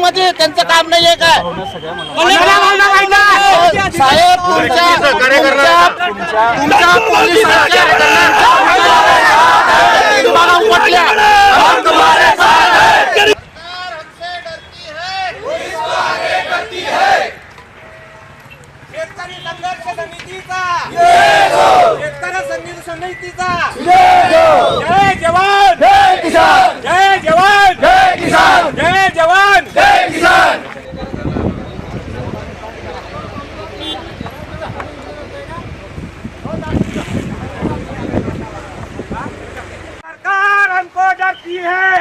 मध्ये त्यांचं काम नाहीये काय साहेब तुमच्या तुम्हाला उपटल्या. हैं. शेतकरी संघर्ष समितीचा. शेतकरी संघर्ष समितीचा. जय जवान जय किसान जय जवान जय किसान जय जवान जय किसान सरकार हमको डरती है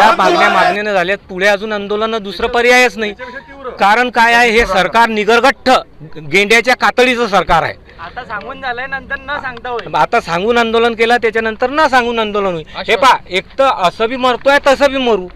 या मागण्या मागण्याने झाल्यात. पुढे अजून आंदोलन दुसरं पर्यायच नाही. कारण काय आहे? हे सरकार निगरगठ्ठ गेंड्याच्या कातडीचं सरकार आहे. आता सांगून झालंय नंतर न सांगता होईल. आता सांगून आंदोलन केलं त्याच्यानंतर ना सांगून आंदोलन होईल. हे पा एक तर असं बी मरतोय तसं बी मरू.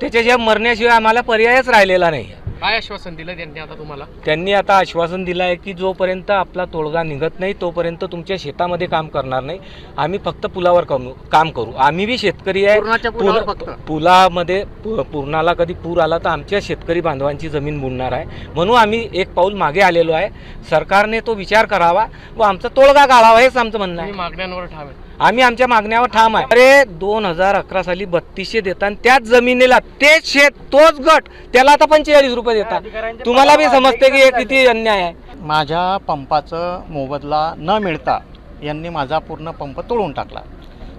त्याच्याशिवाय मरण्याशिवाय आम्हाला पर्यायच राहिलेला नाही. काय आश्वासन दिलं त्यांनी आता तुम्हाला? त्यांनी आता आश्वासन दिलं आहे की जोपर्यंत आपला तोडगा निघत नाही तोपर्यंत तुमच्या शेतामध्ये काम करणार नाही. आम्ही फक्त पुलावर करू काम करू. आम्ही बी शेतकरी आहे. पुल- पुलामध्ये पूर्णाला कधी पूर आला तर आमच्या शेतकरी बांधवांची जमीन बुडणार आहे. म्हणून आम्ही एक पाऊल मागे आलेलो आहे. सरकारने तो विचार करावा व आमचा तोडगा काढावा हेच आमचं म्हणणं आहे. मागण्यांवर ठाम आहे. आम्ही आमच्या मागण्यावर ठाम आहे. अरे दोन हजार अकरा साली बत्तीसशे देतात त्याच जमिनीला तेच शेत तोच गट त्याला आता पंचेचाळीस रुपये देतात तुम्हाला बी समजते की हे किती अन्याय आहे. माझ्या पंपाचं मोबदला न मिळता यांनी माझा पूर्ण पंप तोडून टाकला.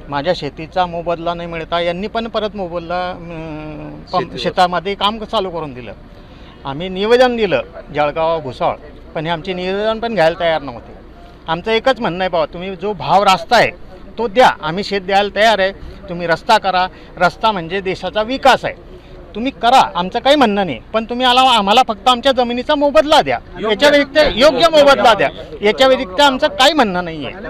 माझ्या शेतीचा मोबदला नाही मिळता यांनी पण परत मोबदला अं, पंप शेतामध्ये काम चालू करून दिलं. आम्ही निवेदन दिलं जळगाव भुसावळ. पण हे आमचे निवेदन पण घ्यायला तयार नव्हते. आमचं एकच म्हणणं आहे बाबा तुम्ही जो भाव रास्ता आहे तो द्या. आम्ही शेत द्यायला तयार आहे. तुम्ही रस्ता करा. रस्ता म्हणजे देशाचा विकास आहे. तुम्ही करा आमचं काही म्हणणं नाही. पण तुम्ही आला आम्हाला फक्त आमच्या जमिनीचा मोबदला द्या. याच्या व्यतिरिक्त योग्य मोबदला द्या. याच्या व्यतिरिक्त आमचं काही म्हणणं नाही आहे